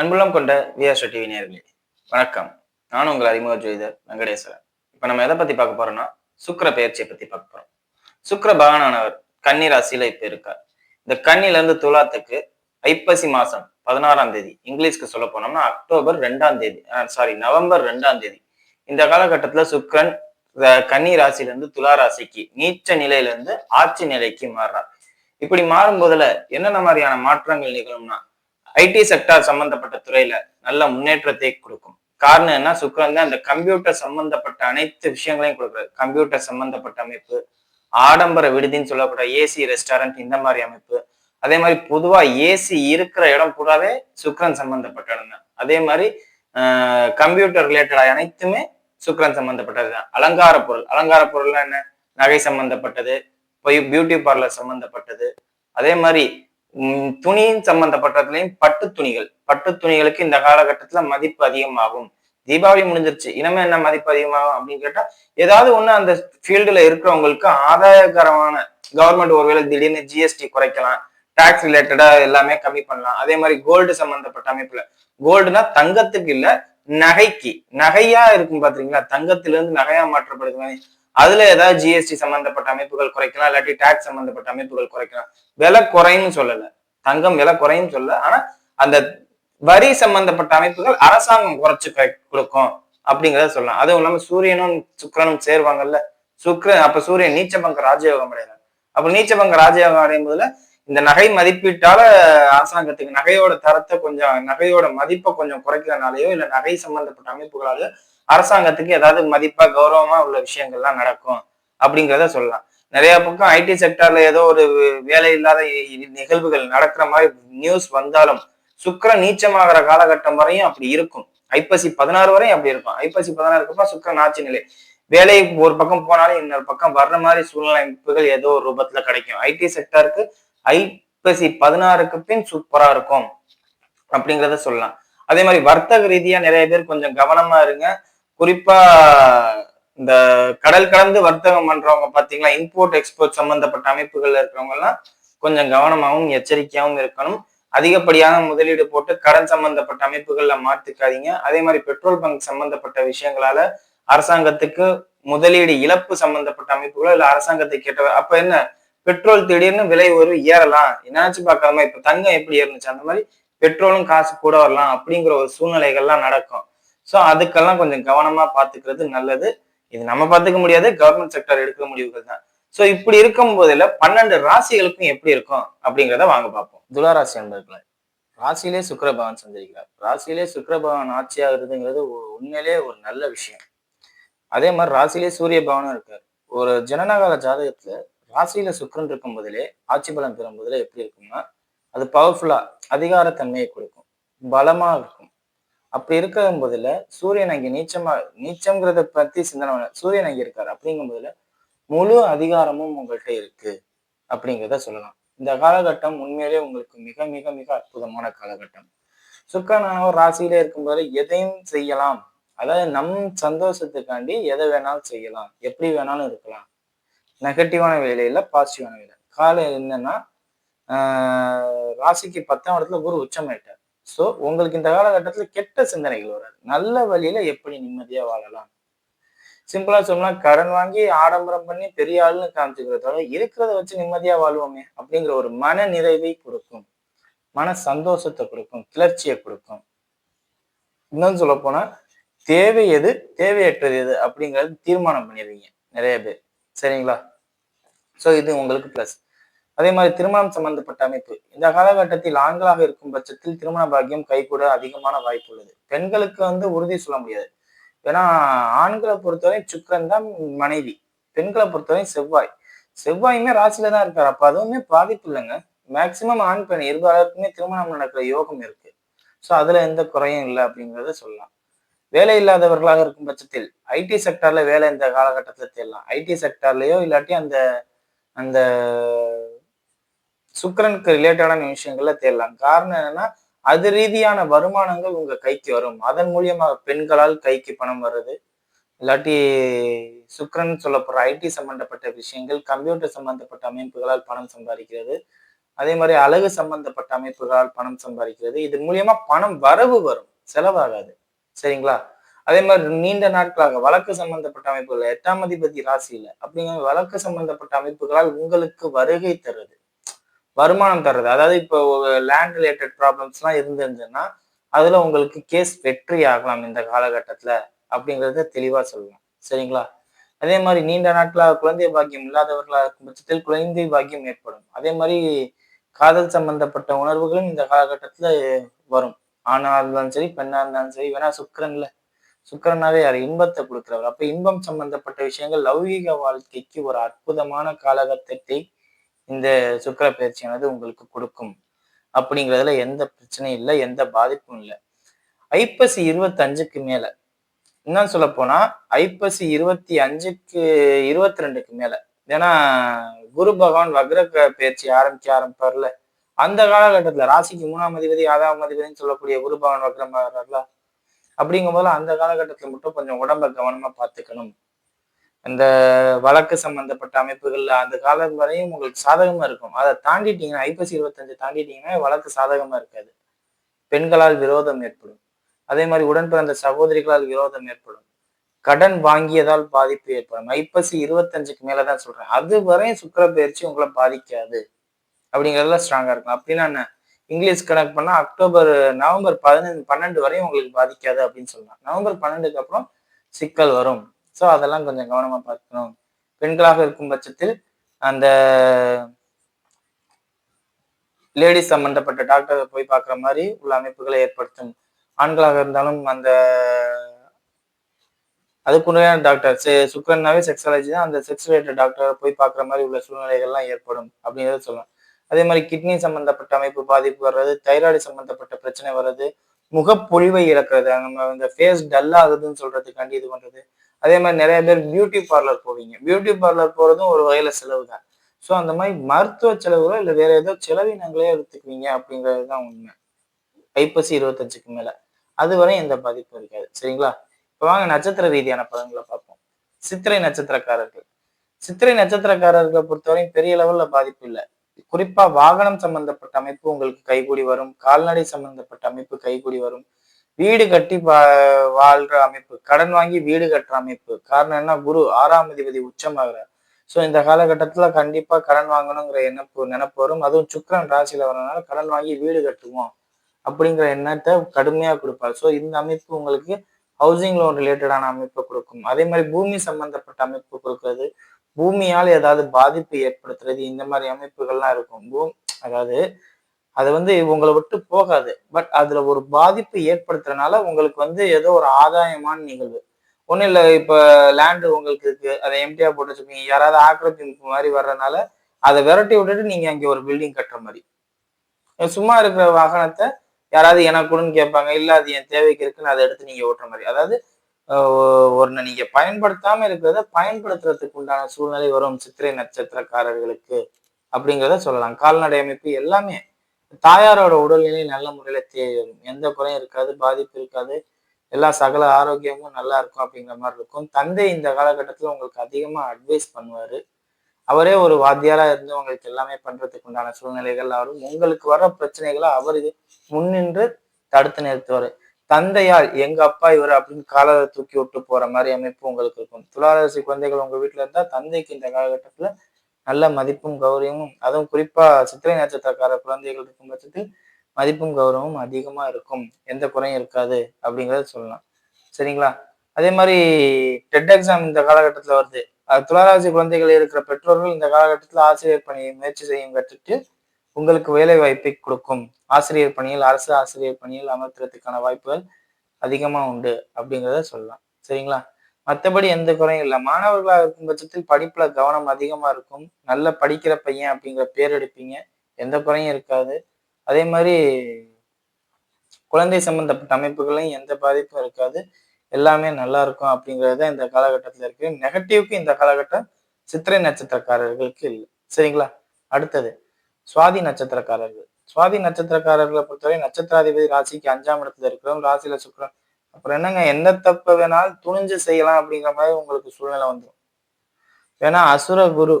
அன்புள்ளம் கொண்ட VR TV நேர்களே வணக்கம். நான் உங்கள் அறிமுக ஜோதிடர் வெங்கடேஸ்வரன். இப்ப நம்ம எதை பத்தி பார்க்க போறோம்னா சுக்கிர பெயர்ச்சியை பத்தி பார்க்க போறோம். சுக்கர பகவானவர் கன்னி ராசியில இப்ப இருக்கார். இந்த கன்னில இருந்து துலாத்துக்கு ஐப்பசி மாசம் பதினாறாம் தேதி இங்கிலீஷ்க்கு சொல்ல போனோம்னா அக்டோபர் ரெண்டாம் தேதி சாரி நவம்பர் ரெண்டாம் தேதி. இந்த காலகட்டத்துல சுக்கரன் கன்னி ராசியில இருந்து துலா ராசிக்கு நீச்ச நிலையில இருந்து ஆட்சி நிலைக்கு மாறுறார். இப்படி மாறும் போதுல என்னென்ன மாதிரியான மாற்றங்கள் நிகழும்னா ஐடி செக்டார் சம்பந்தப்பட்ட துறையில நல்ல முன்னேற்றத்தை கொடுக்கும். காரணம் என்ன? சுக்கரன் தான் அந்த கம்ப்யூட்டர் சம்பந்தப்பட்ட அனைத்து விஷயங்களையும் கொடுக்குறாரு. கம்ப்யூட்டர் சம்பந்தப்பட்ட அமைப்பு ஆடம்பர விடுதின்னு சொல்லக்கூடிய ஏசி ரெஸ்டாரண்ட் இந்த மாதிரி அமைப்பு. அதே மாதிரி பொதுவா ஏசி இருக்கிற இடம் கூடவே சுக்கரன் சம்பந்தப்பட்ட இடம் தான் அதே மாதிரி கம்ப்யூட்டர் ரிலேட்டட் அனைத்துமே சுக்கரன் சம்பந்தப்பட்டது தான். அலங்கார பொருள். அலங்கார பொருள்னா என்ன? நகை சம்பந்தப்பட்டது போய் பியூட்டி பார்லர் சம்பந்தப்பட்டது. அதே மாதிரி துணியின் சம்பந்தப்பட்டதுலையும் பட்டு துணிகள். பட்டு துணிகளுக்கு இந்த காலகட்டத்துல மதிப்பு அதிகமாகும். தீபாவளி முடிஞ்சிருச்சு. இனிமே என்ன மதிப்பு அதிகமாகும் அப்படின்னு கேட்டா ஏதாவது ஒண்ணு அந்த ஃபீல்டுல இருக்கிறவங்களுக்கு ஆதாயகரமான கவர்மெண்ட் ஒருவேளை திடீர்னு ஜிஎஸ்டி குறைக்கலாம். டாக்ஸ் ரிலேட்டடா எல்லாமே கம்மி பண்ணலாம். அதே மாதிரி கோல்டு சம்பந்தப்பட்ட அமைப்புல. கோல்டுனா தங்கத்துக்கு இல்ல நகைக்கு. நகையா இருக்கும் பாத்தீங்களா? தங்கத்துல இருந்து நகையா மாற்றப்படுது மாதிரி. அதுல ஏதாவது ஜிஎஸ்டி சம்பந்தப்பட்ட அமைப்புகள் குறைக்கலாம் இல்லாட்டி டாக்ஸ் சம்பந்தப்பட்ட அமைப்புகள் குறைக்கலாம். விலை குறையும் சொல்லல. தங்கம் விலை குறையும் சொல்லல. ஆனா அந்த வரி சம்பந்தப்பட்ட அமைப்புகள் அரசாங்கம் குறைச்சு கொடுக்கும் அப்படிங்கிறத சொல்லலாம். அதுவும் இல்லாம சூரியனும் சுக்கிரனும் சேருவாங்கல்ல. சுக்கிரன் அப்ப சூரியன் நீச்சபங்க ராஜயோகம் அடைகிறார். அப்ப நீச்சபங்க ராஜயோகம் அடையும் போதுல இந்த நகை மதிப்பீட்டால அரசாங்கத்துக்கு நகையோட தரத்தை கொஞ்சம் நகையோட மதிப்பை கொஞ்சம் குறைக்கிறனாலேயோ இல்ல நகை சம்பந்தப்பட்ட அமைப்புகளாலயோ அரசாங்கத்துக்கு ஏதாவது மதிப்பா கௌரவமா உள்ள விஷயங்கள்லாம் நடக்கும் அப்படிங்கிறத சொல்லலாம். நிறைய பக்கம் ஐடி செக்டர்ல ஏதோ ஒரு வேலை இல்லாத நிகழ்வுகள் நடக்கிற மாதிரி நியூஸ் வந்தாலும் சுக்கிரன் நீச்சமாகிற காலகட்டம் வரையும் அப்படி இருக்கும். ஐப்பசி பதினாறு வரையும் அப்படி இருக்கும். ஐப்பசி பதினாறுக்கு அப்புறம் சுக்கிரன் ஆட்சி நிலை. வேலை ஒரு பக்கம் போனாலும் இன்னொரு பக்கம் வர்ற மாதிரி சூழ்நிலை அமைப்புகள் ஏதோ ஒரு ரூபத்துல கிடைக்கும். ஐடி செக்டருக்கு ஐப்பசி பதினாறுக்கு பின் சூப்பரா இருக்கும் அப்படிங்கிறத சொல்லலாம். அதே மாதிரி வர்த்தக ரீதியா நிறைய பேர் கொஞ்சம் கவனமா இருங்க. குறிப்பா இந்த கடல் கடந்து வர்த்தகம் பண்றவங்க பாத்தீங்களா இம்போர்ட் எக்ஸ்போர்ட் சம்பந்தப்பட்ட அமைப்புகள்ல இருக்கிறவங்க எல்லாம் கொஞ்சம் கவனமாகவும் எச்சரிக்கையாகவும் இருக்கணும். அதிகப்படியான முதலீடு போட்டு கடன் சம்பந்தப்பட்ட அமைப்புகள்ல மாத்திக்காதீங்க அதே மாதிரி பெட்ரோல் பங்க் சம்பந்தப்பட்ட விஷயங்களால அரசாங்கத்துக்கு முதலீடு இழப்பு சம்பந்தப்பட்ட அமைப்புகளோ இல்ல அரசாங்கத்துக்கு கேட்ட அப்ப என்ன? பெட்ரோல் திடீர்னு விலை ஒரு ஏறலாம். என்னாச்சு பார்க்காம இப்ப தங்கம் எப்படி ஏறுனுச்சு? அந்த மாதிரி பெட்ரோலும் காசு கூட வரலாம் அப்படிங்கிற ஒரு சூழ்நிலைகள்லாம் நடக்கும். ஸோ அதுக்கெல்லாம் கொஞ்சம் கவனமா பார்த்துக்கிறது நல்லது. இது நம்ம பார்த்துக்க முடியாது கவர்மெண்ட் செக்டர் எடுக்கிற முடிவுகள் தான். ஸோ இப்படி இருக்கும் போதில் பன்னெண்டு ராசிகளுக்கும் எப்படி இருக்கும் அப்படிங்கிறத வாங்க பார்ப்போம். துளாராசி என்பர்களே ராசியிலே சுக்கரபவன் பகவான் சந்திரிக்கிறார் ராசியிலே சுக்கரபவன் ஆட்சியாகிறதுங்கிறது ஒரு- உண்மையிலே ஒரு நல்ல விஷயம். அதே மாதிரி ராசியிலே சூரிய பவனும் இருக்கார். ஒரு ஜனனகால ஜாதகத்துல ராசியில சுக்கரன் இருக்கும் போதிலே ஆட்சி பலம் பெறும் போதிலே எப்படி இருக்கும்னா அது பவர்ஃபுல்லா அதிகாரத்தன்மையை கொடுக்கும். பலமா இருக்கும். அப்படி இருக்கும் போதுல சூரியன் அங்கே நீச்சமா நீச்சம்ங்கிறத பத்தி சிந்தனை சூரியன் அங்கே இருக்காரு அப்படிங்கும் போதுல முழு அதிகாரமும் உங்கள்கிட்ட இருக்கு அப்படிங்கிறத சொல்லலாம். இந்த காலகட்டம் உண்மையிலே உங்களுக்கு மிக மிக மிக அற்புதமான காலகட்டம். சுக்கரனானவர் ராசியிலே இருக்கும்போது எதையும் செய்யலாம். அதாவது நம் சந்தோஷத்துக்காண்டி எதை வேணாலும் செய்யலாம். எப்படி வேணாலும் இருக்கலாம். நெகட்டிவான வேலையில பாசிட்டிவான வேலை. காலம் என்னன்னா ஆஹ் ராசிக்கு பத்தாம் இடத்துல குரு உச்சமாயிட்டார். ஸோ உங்களுக்கு இந்த காலகட்டத்துல கெட்ட சிந்தனைகள் வராது. நல்ல வழியில எப்படி நிம்மதியா வாழலாம்? சிம்பிளா சொன்னா கடன் வாங்கி ஆடம்பரம் பண்ணி பெரிய ஆளுன்னு காமிச்சுக்கிறதோட இருக்கிறத வச்சு நிம்மதியா வாழ்வோமே அப்படிங்கிற ஒரு மன நிறைவை கொடுக்கும். மன சந்தோஷத்தை கொடுக்கும். கிளர்ச்சியை கொடுக்கும். இன்னும் சொல்ல போனா தேவை எது தேவையற்றது எது அப்படிங்கறது தீர்மானம் பண்ணிடுவீங்க. நிறைய பேர். சரிங்களா? ஸோ இது உங்களுக்கு ப்ளஸ் அதே மாதிரி திருமணம் சம்பந்தப்பட்ட அமைப்பு. இந்த காலகட்டத்தில் ஆண்களாக இருக்கும் பட்சத்தில் திருமண பாக்கியம் கைகூட அதிகமான வாய்ப்பு உள்ளது. பெண்களுக்கு வந்து உறுதி சொல்ல முடியாது. ஏன்னா ஆண்களை பொறுத்தவரை சுக்கரன் தான் மனைவி. பெண்களை பொறுத்தவரை செவ்வாய். செவ்வாயுமே ராசியில தான் இருக்காரு. அப்ப அதுவுமே பாதிப்பு இல்லைங்க. மேக்சிமம் ஆண் பெண் இருபாலருக்குமே திருமணம் நடக்கிற யோகம் இருக்கு. ஸோ அதுல எந்த குறையும் இல்லை அப்படிங்கிறத சொல்லலாம். வேலை இல்லாதவர்களாக இருக்கும் பட்சத்தில் ஐடி செக்டர்ல வேலை இந்த காலகட்டத்தில் தேடலாம். ஐடி செக்டர்லயோ இல்லாட்டி அந்த அந்த சுக்கரனுக்கு ரிலேட்டடான விஷயங்கள்ல தேடலாம். காரணம் என்னன்னா அது ரீதியான வருமானங்கள் உங்க கைக்கு வரும். அதன் மூலியமாக பெண்களால் கைக்கு பணம் வருது இல்லாட்டி சுக்கரன் சொல்லப்படுற ஐடி சம்பந்தப்பட்ட விஷயங்கள் கம்ப்யூட்டர் சம்பந்தப்பட்ட அமைப்புகளால் பணம் சம்பாதிக்கிறது அதே மாதிரி அழகு சம்பந்தப்பட்ட அமைப்புகளால் பணம் சம்பாதிக்கிறது. இது மூலியமா பணம் வரவு வரும் செலவாகாது. சரிங்களா? அதே மாதிரி நீண்ட நாட்களாக வழக்கு சம்பந்தப்பட்ட அமைப்புகள் எட்டாம் அதிபதி ராசியில் அப்படிங்கிற வழக்கு சம்பந்தப்பட்ட அமைப்புகளால் உங்களுக்கு வருகை தருது. வருமானம் தர்றது. அதாவது இப்போ லேண்ட் ரிலேட்டட் ப்ராப்ளம்ஸ் எல்லாம் அதில் அதுல உங்களுக்கு கேஸ் வெற்றி ஆகலாம் இந்த காலகட்டத்துல அப்படிங்கிறத தெளிவா சொல்லலாம் சரிங்களா? அதே மாதிரி நீண்ட நாட்களாக குழந்தை பாக்கியம் இல்லாதவர்களாக இருக்கும் பட்சத்தில் குழந்தை பாக்கியம் ஏற்படும். அதே மாதிரி காதல் சம்பந்தப்பட்ட உணர்வுகளும் இந்த காலகட்டத்துல வரும். ஆணாக இருந்தாலும் சரி பெண்ணா இருந்தாலும் சரி வேணா சுக்கரன்ல சுக்கரனாவே யார்? இன்பத்தை கொடுக்கிறவர். அப்ப இன்பம் சம்பந்தப்பட்ட விஷயங்கள் லௌகீக வாழ்க்கைக்கு ஒரு அற்புதமான காலகட்டத்தை இந்த சுக்கர பயிற்சியானது உங்களுக்கு கொடுக்கும். அப்படிங்கிறதுல எந்த பிரச்சனையும் இல்லை எந்த பாதிப்பும் இல்லை. ஐப்பசி இருபத்தஞ்சுக்கு மேல. என்ன சொல்ல போனா ஐப்பசி இருபத்தி அஞ்சுக்கு இருபத்தி ரெண்டுக்கு மேல. ஏன்னா குரு பகவான் வக்ர பயிற்சி ஆரம்பிக்க ஆரம்பிப்பார்ல. அந்த காலகட்டத்துல ராசிக்கு மூணாம் அதிபதி ஆறாம் அதிபதினு சொல்லக்கூடிய குரு பகவான் வக்ரமாகறாருல அப்படிங்கும் போது அந்த காலகட்டத்துல மட்டும் கொஞ்சம் உடம்ப கவனமா பார்த்துக்கணும். இந்த வழக்கு சம்பந்தப்பட்ட அமைப்புகள்ல அந்த காலம் வரையும் உங்களுக்கு சாதகமா இருக்கும். அதை தாண்டிட்டீங்கன்னா ஐப்பசி இருபத்தஞ்சு தாண்டிட்டீங்கன்னா வழக்கு சாதகமா இருக்காது. பெண்களால் விரோதம் ஏற்படும். அதே மாதிரி உடன் பிறந்த சகோதரிகளால் விரோதம் ஏற்படும். கடன் வாங்கியதால் பாதிப்பு ஏற்படும். ஐப்பசி இருபத்தஞ்சுக்கு மேலதான் சொல்றேன். அது வரையும் சுக்கர பயிற்சி உங்களை பாதிக்காது. அப்படிங்கிறதுல ஸ்ட்ராங்கா இருக்கும் அப்படின்னா என்ன? இங்கிலீஷ் கணக்கு பண்ணா அக்டோபர் நவம்பர் பதினஞ்சு பன்னெண்டு வரையும் உங்களுக்கு பாதிக்காது அப்படின்னு சொல்லலாம். நவம்பர் பன்னெண்டுக்கு அப்புறம் சிக்கல் வரும். ஸோ அதெல்லாம் கொஞ்சம் கவனமா பார்க்கணும். பெண்களாக இருக்கும் பட்சத்தில் அந்த லேடிஸ் சம்பந்தப்பட்ட டாக்டரை போய் பார்க்குற மாதிரி உள்ள அமைப்புகளை ஏற்படுத்தும். ஆண்களாக இருந்தாலும் அந்த அதுக்குண்டான டாக்டர் சுக்கரன்னாவே செக்ஸாலஜி தான். அந்த செக்ஸ் ரிலேட்டட் டாக்டரை போய் பார்க்குற மாதிரி உள்ள சூழ்நிலைகள்லாம் ஏற்படும் அப்படிங்கிறத சொல்லலாம். அதே மாதிரி கிட்னி சம்பந்தப்பட்ட அமைப்பு பாதிப்பு வர்றது தைராய்டு சம்பந்தப்பட்ட பிரச்சனை வர்றது முகப்பொழிவை இழக்கிறது. நம்ம இந்த ஃபேஸ் டல்லாகுதுன்னு சொல்றதுக்காண்டி இது பண்றது. அதே மாதிரி நிறைய பேர் பியூட்டி பார்லர் போவீங்க. பியூட்டி பார்லர் போறதும் ஒரு வகையில செலவு தான். ஸோ அந்த மாதிரி மருத்துவ செலவுகளோ இல்லை வேற ஏதோ செலவினங்களே எடுத்துக்குவீங்க அப்படிங்கிறது தான் உண்மை. ஐப்பசி இருபத்தஞ்சுக்கு மேல. அதுவரை எந்த பாதிப்பும் இருக்காது. சரிங்களா? இப்போ வாங்க நட்சத்திர ரீதியான பலன்களை பார்ப்போம். சித்திரை நட்சத்திரக்காரர்கள். சித்திரை நட்சத்திரக்காரர்களை பொறுத்தவரையும் பெரிய லெவல்ல பாதிப்பு இல்லை. குறிப்பா வாகனம் சம்பந்தப்பட்ட அமைப்பு உங்களுக்கு கைகூடி வரும். கால்நடை சம்பந்தப்பட்ட அமைப்பு கைகூடி வரும். வீடு கட்டி வாழ்ற அமைப்பு கடன் வாங்கி வீடு கட்டுற அமைப்பு. காரணம் என்ன? குரு ஆறாம் அதிபதி உச்சமாகிறார். ஸோ இந்த காலகட்டத்துல கண்டிப்பா கடன் வாங்கணுங்கிற எண்ணப்பு நினப்பு வரும். அதுவும் சுக்கரன் ராசியில வரனால கடன் வாங்கி வீடு கட்டுவோம் அப்படிங்கிற எண்ணத்தை கடுமையா கொடுப்பார். ஸோ இந்த அமைப்பு உங்களுக்கு ஹவுசிங் லோன் ரிலேட்டடான அமைப்பை கொடுக்கும். அதே மாதிரி பூமி சம்பந்தப்பட்ட அமைப்பு கொடுக்கறது. பூமியால் ஏதாவது பாதிப்பு ஏற்படுத்துறது இந்த மாதிரி அமைப்புகள்லாம் இருக்கும். பூ அதாவது அது வந்து உங்களை விட்டு போகாது. பட் அதுல ஒரு பாதிப்பு ஏற்படுத்துறதுனால உங்களுக்கு வந்து ஏதோ ஒரு ஆதாயமான நிகழ்வு. ஒன்றும் இல்லை இப்போ லேண்டு உங்களுக்கு இருக்கு அதை எம்டியாக போட்டு வச்சுருக்கீங்க. யாராவது ஆக்கிரமிப்பு மாதிரி வர்றதுனால அதை விரட்டி விட்டுட்டு நீங்கள் அங்கே ஒரு பில்டிங் கட்டுற மாதிரி. சும்மா இருக்கிற வாகனத்தை யாராவது எனக்கு கொடுன்னு கேட்பாங்க. இல்லை அது என் தேவைக்கு இருக்குன்னு அதை எடுத்து நீங்கள் ஓட்டுற மாதிரி. அதாவது ஒன்று நீங்கள் பயன்படுத்தாமல் இருக்கிறத பயன்படுத்துறதுக்கு உண்டான சூழ்நிலை வரும் சித்திரை நட்சத்திரக்காரர்களுக்கு அப்படிங்கிறத சொல்லலாம். கால்நடை அமைப்பு எல்லாமே தாயாரோட உடல்நிலை நல்ல முறையில் தேரும் எந்த குறையும் இருக்காது பாதிப்பு இருக்காது. எல்லா சகல ஆரோக்கியமும் நல்லா இருக்கும் அப்படிங்கிற மாதிரி இருக்கும். தந்தை இந்த காலகட்டத்தில் உங்களுக்கு அதிகமாக அட்வைஸ் பண்ணுவார். அவரே ஒரு வாத்தியாராக இருந்து உங்களுக்கு எல்லாமே பண்ணுறதுக்கு உண்டான சூழ்நிலைகள் அவரும் உங்களுக்கு வர பிரச்சனைகளை அவர் முன்னின்று தடுத்து நிறுத்துவார். தந்தையால் எங்க அப்பா இவர் அப்படின்னு காலரை தூக்கி விட்டு போற மாதிரி அமைப்பு உங்களுக்கு இருக்கும். துளாராசி குழந்தைகள் உங்க வீட்டுல இருந்தா தந்தைக்கு இந்த காலகட்டத்துல நல்ல மதிப்பும் கௌரவமும் அதுவும் குறிப்பா சித்திரை நட்சத்திரக்கார குழந்தைகள் இருக்கும் பட்சத்தில் மதிப்பும் கௌரவமும் அதிகமா இருக்கும். எந்த குறையும் இருக்காது அப்படிங்கறத சொல்லலாம். சரிங்களா? அதே மாதிரி டெட் எக்ஸாம் இந்த காலகட்டத்துல வருது. துளாராசி குழந்தைகள் இருக்கிற பெற்றோர்கள் இந்த காலகட்டத்தில் ஆசிரியர் பணியை முயற்சி செய்யும் கற்றுட்டு உங்களுக்கு வேலை வாய்ப்பை கொடுக்கும். ஆசிரியர் பணியில் அரசு ஆசிரியர் பணியில் அமர்த்துறதுக்கான வாய்ப்புகள் அதிகமா உண்டு அப்படிங்கிறத சொல்லலாம். சரிங்களா? மற்றபடி எந்த குறையும் இல்லை. மாணவர்களாக இருக்கும் பட்சத்தில் படிப்புல கவனம் அதிகமா இருக்கும். நல்ல படிக்கிற பையன் அப்படிங்கிற பேர் எடுப்பீங்க. எந்த குறையும் இருக்காது. அதே மாதிரி குழந்தை சம்பந்தப்பட்ட அமைப்புகளையும் எந்த பாதிப்பும் இருக்காது. எல்லாமே நல்லா இருக்கும் அப்படிங்கிறது இந்த காலகட்டத்தில் இருக்கு. நெகட்டிவ்க்கு இந்த காலகட்டம் சித்திரை நட்சத்திரக்காரர்களுக்கு இல்லை. சரிங்களா? அடுத்தது. சுவாதி நட்சத்திரக்காரர்கள். சுவாதி நட்சத்திரக்காரர்களை பொறுத்தவரை நட்சத்திராதிபதி ராசிக்கு அஞ்சாம் இடத்துல இருக்கிறோம் ராசியில சுக்கரன். அப்புறம் என்னங்க எந்த தப்ப வேணாலும் துணிஞ்சு செய்யலாம் அப்படிங்கிற மாதிரி உங்களுக்கு சூழ்நிலை வந்துடும் ஏன்னா அசுர குரு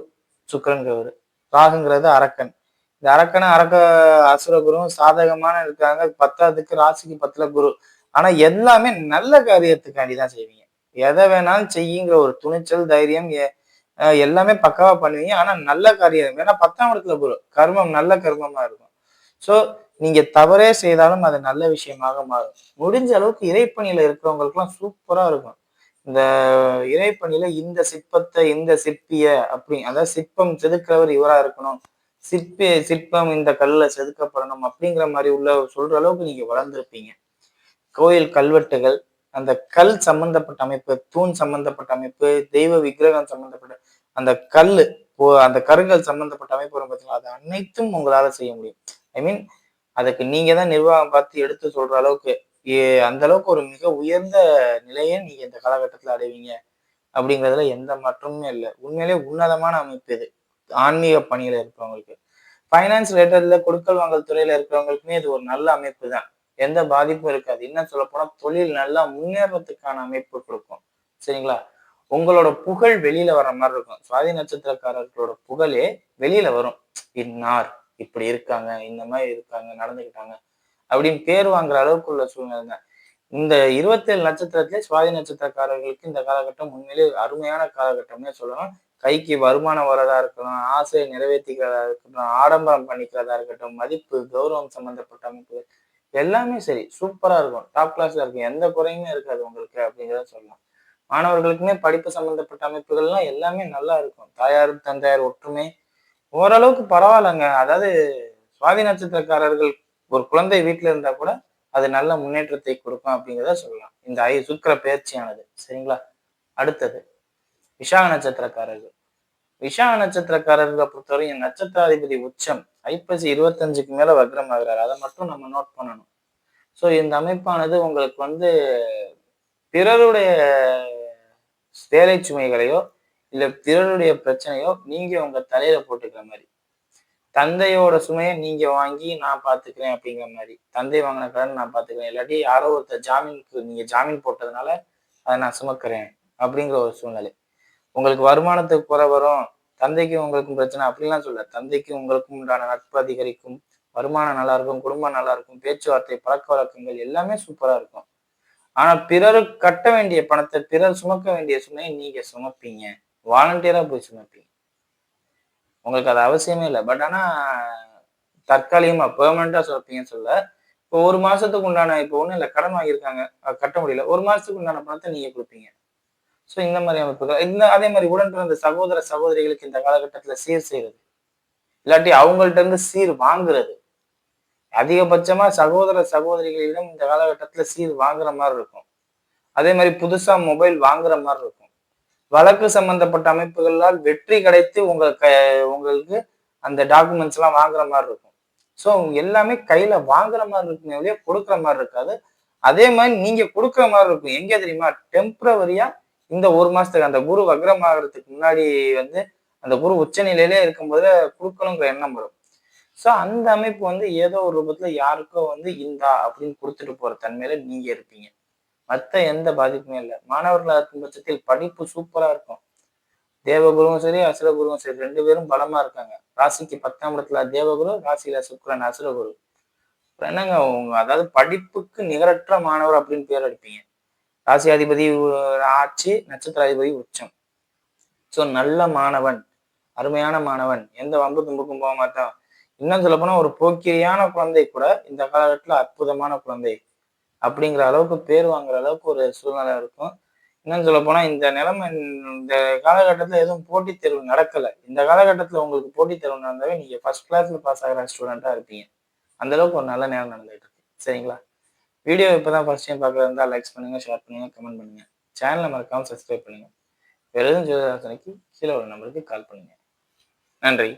சுக்கரங்கிறவர் ராகுங்கிறது அரக்கன். இந்த அரக்கன அரக்க அசுர குருவும் சாதகமான இருக்காங்க. பத்தாவதுக்கு ராசிக்கு பத்துல குரு. ஆனா எல்லாமே நல்ல காரியத்துக்காண்டி தான் செய்வீங்க. எதை வேணாலும் செய்யுங்கிற ஒரு துணிச்சல் தைரியம் ஏ எல்லாமே பக்காவா பண்ணுவீங்க. ஆனா நல்ல காரியம் ஏன்னா பத்தாம் இடத்துல குரு. கர்மம் நல்ல கர்மமா இருக்கும். சோ நீங்க தவறே செய்தாலும் அது நல்ல விஷயமாக மாறும். முடிஞ்ச அளவுக்கு இறைப்பணியில இருக்கிறவங்களுக்குலாம் சூப்பரா இருக்கும். இந்த இறைப்பணியில இந்த சிற்பத்தை இந்த சிற்பிய அப்படி அதாவது சிற்பம் செதுக்கிறவர் இவரா இருக்கணும். சிற்பி சிற்பம் இந்த கல்ல செதுக்கப்படணும் அப்படிங்கிற மாதிரி உள்ள சொல்ற அளவுக்கு நீங்க வளர்ந்துருப்பீங்க. கோயில் கல்வெட்டுகள் அந்த கல் சம்பந்தப்பட்ட அமைப்பு தூண் சம்பந்தப்பட்ட அமைப்பு தெய்வ விக்கிரகம் சம்பந்தப்பட்ட அந்த கல் அந்த கருங்கல் சம்பந்தப்பட்ட அமைப்பு வரும் பார்த்தீங்களா அது அனைத்தும் உங்களால செய்ய முடியும். ஐ மீன் அதுக்கு நீங்க தான் நிர்வாகம் பார்த்து எடுத்து சொல்ற அளவுக்கு ஏ- அந்த அளவுக்கு ஒரு மிக உயர்ந்த நிலையை நீங்க இந்த காலகட்டத்தில் அடைவீங்க அப்படிங்கிறதுல எந்த மாற்றமுமே இல்லை. உண்மையிலே உன்னதமான அமைப்பு இது. ஆன்மீக பணியில இருக்கிறவங்களுக்கு ஃபைனான்ஸ் ரிலேட்டட்ல கொடுக்கல் வாங்கல் துறையில இருக்கிறவங்களுக்குமே இது ஒரு நல்ல அமைப்பு தான். எந்த பாதிப்பும் இருக்காது. இன்னும் சொல்ல போனா தொழில் நல்லா முன்னேறத்துக்கான அமைப்பு கொடுக்கும். சரிங்களா? உங்களோட புகழ் வெளியில வர்ற மாதிரி இருக்கும். சுவாதி நட்சத்திரக்காரர்களோட புகழே வெளியில வரும். இன்னார் இப்படி இருக்காங்க இந்த மாதிரி இருக்காங்க நடந்துக்கிட்டாங்க அப்படின்னு பேர் வாங்குற அளவுக்கு உள்ள சூழ்நிலை தான். இந்த இருபத்தேழு நட்சத்திரத்திலே சுவாதி நட்சத்திரக்காரர்களுக்கு இந்த காலகட்டம் உண்மையிலே அருமையான காலகட்டம்னே சொல்லலாம். கைக்கு வருமானம் வரதா இருக்கட்டும் ஆசையை நிறைவேற்றிக்கிறதா இருக்கட்டும் ஆடம்பரம் பண்ணிக்கிறதா இருக்கட்டும் மதிப்பு கௌரவம் சம்பந்தப்பட்ட அமைப்பு எல்லாமே சரி. சூப்பரா இருக்கும். டாப் கிளாஸ்ல இருக்கும். எந்த குறையுமே இருக்காது உங்களுக்கு அப்படிங்கிறத சொல்லலாம். மாணவர்களுக்குமே படிப்பு சம்பந்தப்பட்ட அமைப்புகள்லாம் எல்லாமே நல்லா இருக்கும். தாயார் தந்தையார் ஒற்றுமை. ஓரளவுக்கு பரவாயில்லைங்க. அதாவது சுவாதி நட்சத்திரக்காரர்கள் ஒரு குழந்தை வீட்டுல இருந்தா கூட அது நல்ல முன்னேற்றத்தை கொடுக்கும் அப்படிங்கிறத சொல்லலாம். இந்த ஐ சுக்கிர பயிற்சியானது. சரிங்களா? அடுத்தது. விஷாக நட்சத்திரக்காரர்கள். விஷாக நட்சத்திரக்காரர்களை பொறுத்தவரைக்கும் நட்சத்திராதிபதி உச்சம். ஐப்பசி இருபத்தஞ்சுக்கு மேல வக்ரம் ஆகிறார் அதை மட்டும் நம்ம நோட் பண்ணணும். ஸோ இந்த அமைப்பானது உங்களுக்கு வந்து பிறருடைய வேலை சுமைகளையோ இல்லை பிறருடைய பிரச்சனையோ நீங்க உங்க தலையில போட்டுக்கிற மாதிரி. தந்தையோட சுமையை நீங்க வாங்கி நான் பாத்துக்கிறேன் அப்படிங்கிற மாதிரி. தந்தை வாங்கின கடன் நான் பாத்துக்கிறேன். இல்லாட்டி யாரோ ஒருத்தர் ஜாமீனுக்கு நீங்க ஜாமீன் போட்டதுனால அதை நான் சுமக்கிறேன் அப்படிங்கிற ஒரு சூழ்நிலை. உங்களுக்கு வருமானத்துக்கு குறை வரும். தந்தைக்கும் உங்களுக்கும் பிரச்சனை அப்படிலாம் சொல்ல தந்தைக்கும் உங்களுக்கும் உண்டான நட்பு அதிகரிக்கும் வருமானம் நல்லா இருக்கும் குடும்பம் நல்லா இருக்கும் பேச்சுவார்த்தை பழக்க வழக்கங்கள் எல்லாமே சூப்பரா இருக்கும். ஆனா பிறருக்கு கட்ட வேண்டிய பணத்தை பிறர் சுமக்க வேண்டிய சுமையை நீங்க சுமப்பீங்க. வாலண்டியரா போய் சுமப்பீங்க. உங்களுக்கு அது அவசியமே இல்லை. பட் ஆனா தற்காலிகமா பெர்மனண்டா சுமப்பீங்கன்னு சொல்ல இப்போ ஒரு மாசத்துக்கு உண்டான இப்போ ஒன்றும் இல்லை கடன் வாங்கியிருக்காங்க. கட்ட முடியல. ஒரு மாசத்துக்கு உண்டான பணத்தை நீங்க கொடுப்பீங்க. ஸோ இந்த மாதிரி அமைப்புகள். இந்த அதே மாதிரி உடன் பிறந்த சகோதர சகோதரிகளுக்கு இந்த காலகட்டத்துல சீர் செய்யறது இல்லாட்டி அவங்கள்ட்ட இருந்து சீர் வாங்குறது. அதிகபட்சமா சகோதர சகோதரிகளிடம் இந்த காலகட்டத்துல சீர் வாங்குற மாதிரி இருக்கும். அதே மாதிரி புதுசா மொபைல் வாங்குற மாதிரி இருக்கும். வழக்கு சம்பந்தப்பட்ட அமைப்புகளால் வெற்றி கிடைத்து உங்கள் க உங்களுக்கு அந்த டாக்குமெண்ட்ஸ் எல்லாம் வாங்குற மாதிரி இருக்கும். ஸோ எல்லாமே கையில வாங்குற மாதிரி இருக்குமே ஒழிய கொடுக்குற மாதிரி இருக்காது. அதே மாதிரி நீங்க கொடுக்குற மாதிரி இருக்கும். எங்கே தெரியுமா? டெம்பரவரியா இந்த ஒரு மாசத்துக்கு அந்த குரு வக்ரம் ஆகிறதுக்கு முன்னாடி வந்து அந்த குரு உச்ச நிலையிலே இருக்கும்போது கொடுக்கணுங்கிற எண்ணம் வரும். ஸோ அந்த அமைப்பு வந்து ஏதோ ஒரு ரூபத்துல யாருக்கோ வந்து இந்தா அப்படின்னு கொடுத்துட்டு போற தன்மையில நீங்க இருப்பீங்க. மற்ற எந்த பாதிப்புமே இல்லை. மாணவர்களாக இருக்கும் பட்சத்தில் படிப்பு சூப்பரா இருக்கும். தேவகுருவும் சரி அசுரகுருவும் சரி ரெண்டு பேரும் பலமா இருக்காங்க. ராசிக்கு பத்தாம் இடத்துல தேவகுரு ராசியில சுக்கரன் அசுரகுரு. என்னங்க உங்க அதாவது படிப்புக்கு நிகரற்ற மாணவர் அப்படின்னு பேர் அடிப்பீங்க. ராசியாதிபதி ஆட்சி நட்சத்திர அதிபதி உச்சம். ஸோ நல்ல மாணவன் அருமையான மாணவன். எந்த வம்பு தும்புக்கும் போக மாட்டான். இன்னும் சொல்ல போனா ஒரு போக்கிரியான குழந்தை கூட இந்த காலகட்டத்துல அற்புதமான குழந்தை. அப்படிங்கிற அளவுக்கு பேர் வாங்குற அளவுக்கு ஒரு சூழ்நிலை இருக்கும். இன்னும் சொல்ல போனா இந்த நிலைமை இந்த காலகட்டத்தில் எதுவும் போட்டித் தேர்வு நடக்கல. இந்த காலகட்டத்தில் உங்களுக்கு போட்டித் தேர்வு நடந்தாவே நீங்க ஃபர்ஸ்ட் கிளாஸ்ல பாஸ் ஆகிற ஸ்டூடெண்டா இருப்பீங்க. அந்த அளவுக்கு ஒரு நல்ல நேரம் நடந்துட்டு இருக்கு. சரிங்களா? வீடியோ இப்போ தான் ஃபர்ஸ்ட் டைம் பார்க்கறதா இருந்தால் லைக்ஸ் பண்ணுங்கள் ஷேர் பண்ணுங்க கமெண்ட் பண்ணுங்கள் சேனலை மறக்காமல் சப்ஸ்கிரைப் பண்ணுங்கள் வேறு எதுவும் ஜோதிதாசனைக்கு கீழே ஒரு நம்பருக்கு கால் பண்ணுங்கள் நன்றி.